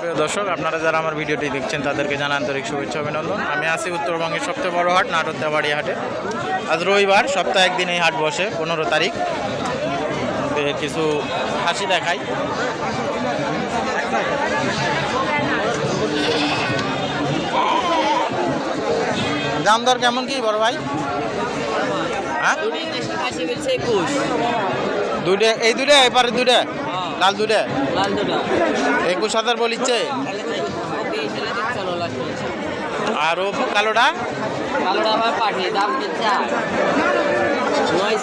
প্রিয় দর্শক আপনারা যারা আমার ভিডিওটি দেখছেন তাদেরকে জানা আন্তরিক শুভেচ্ছা অভিনন্দন। আমি আছি উত্তরবঙ্গের সবচেয়ে বড় হাট নাটকদাবাড়ি হাটে। আজ রবিবার সপ্তাহে একদিন এই হাট বসে পনেরো তারিখ। কিছু হাসি দেখাই। দাম দর কেমন কি বড় ভাই? হ্যাঁ? এই দুইটা এপারে দুইটা। লাল দুটা একুশ হাজার বলিচ্ছে। আর ও কালোটা? দাম নয়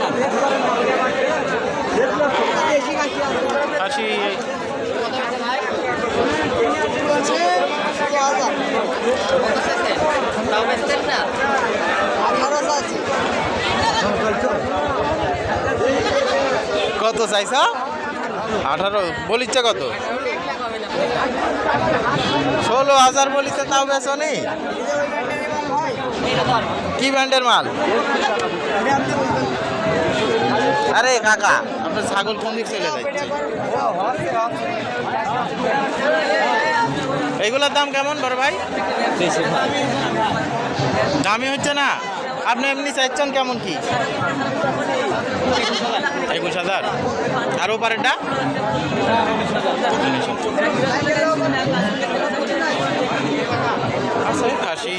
কত চাইছ? আঠারো, বলিচ্ছে কত? ষোলো হাজার বলিচ্ছে তাও বেছো নি? এটা কি ব্র্যান্ডের মাল? আরে কাকা, আপনার ছাগল কোন দিক চলে যাচ্ছে? এইগুলোর দাম কেমন বড় বেশি ভাই? দামি হচ্ছে না? আপনি এমনি চাইছেন কেমন কি? একুশ হাজার। আর ওপারেরটা? আছে খাসি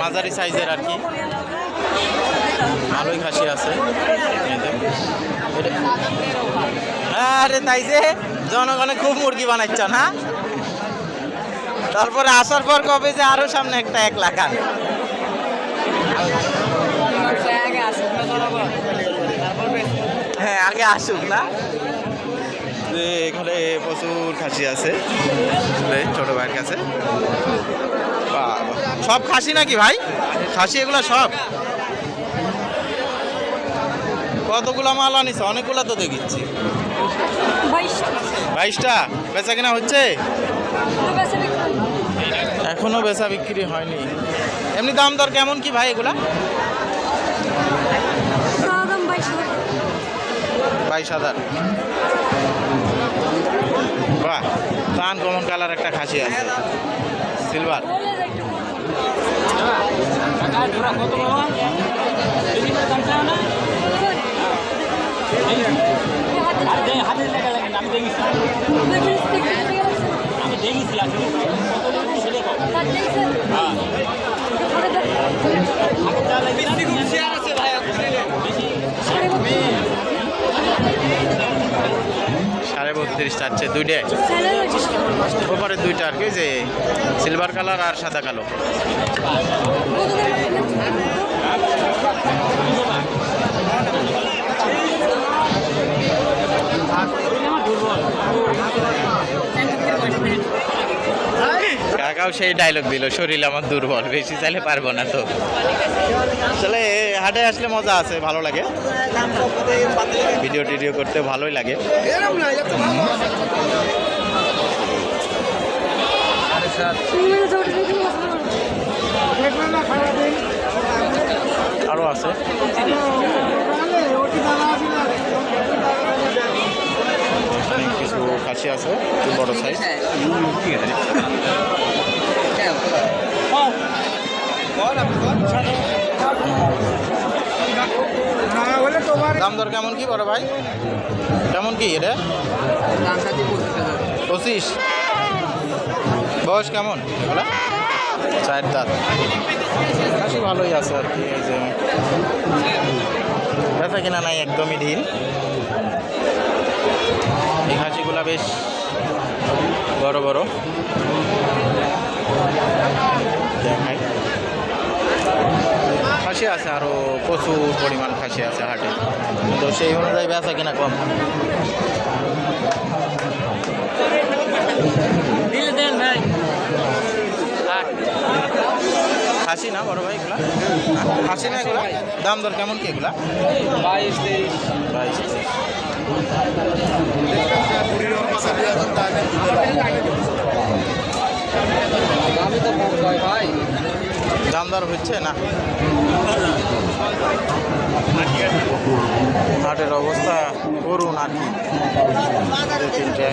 মাঝারি সাইজের আর কি। ভালোই খাসি আছে। আরে তাই যে জনগণে খুব মুরগি বানাচ্ছ না? তারপরে আসার পর কবে যে আরও সামনে একটা এক লাখ হ্যাঁ আগে আসুক না। যে এখানে প্রচুর খাসি আছে ছোট ভাইয়ের কাছে। সব খাসি নাকি ভাই? খাসি এগুলো সব? কতগুলো মাল আনিস অনেকগুলো তো দেখিচ্ছি। বাইশটা? বেচা কিনা হচ্ছে? এখনও বেচা বিক্রি হয়নি। এমনি দাম দর কেমন কি ভাই এগুলা? বাইশ হাজার। বাহ তান কমন কালার একটা খাসি আছে। সিলভার। আমি দেখেছি আসলে কত লাগবে সেটা কম হ্যাঁ বেশি খুব শেয়ার আছে ভাই বেশি সাড়ে বত্রিশ চাচ্ছে দুইটা। ওপারে দুইটা আর কি যে সিলভার কালার আর সাদা কালো। কাকাও সেই ডায়লগ দিল, শরীর আমার দুর্বল, বেশি চাইলে পারব না তো। আসলে হাটে আসলে মজা আছে, ভালো লাগে। ভিডিও টিডিও করতে ভালোই লাগে। আরও আছে। কিছু খাসি আছে, বড় সাইজ দাম দর কেমন কি বড় ভাই? কেমন কি এটা? পঁচিশ। বয়স কেমন? এগুলা চার দাঁত। খাসি ভালোই আছে আর কি, এই যে। বেচা কিনা নাই একদমই ঢিল। এই খাসিগুলা বেশ বড় বড়। দেখাই। খাসি আছে আরও প্রচুর পরিমাণ খাসি আছে হাটে। তো সেই অনুযায়ী বেচা কিনা কম। খাসি না বড় ভাই এগুলা? খাসি না এগুলা? দাম দর কেমন কি এগুলা? বাইশ তেইশ। বাইশ তেইশ। আমি তো কম কয় ভাই দাম হচ্ছে না? হাটের অবস্থা করুন আর কি। দু তিনটে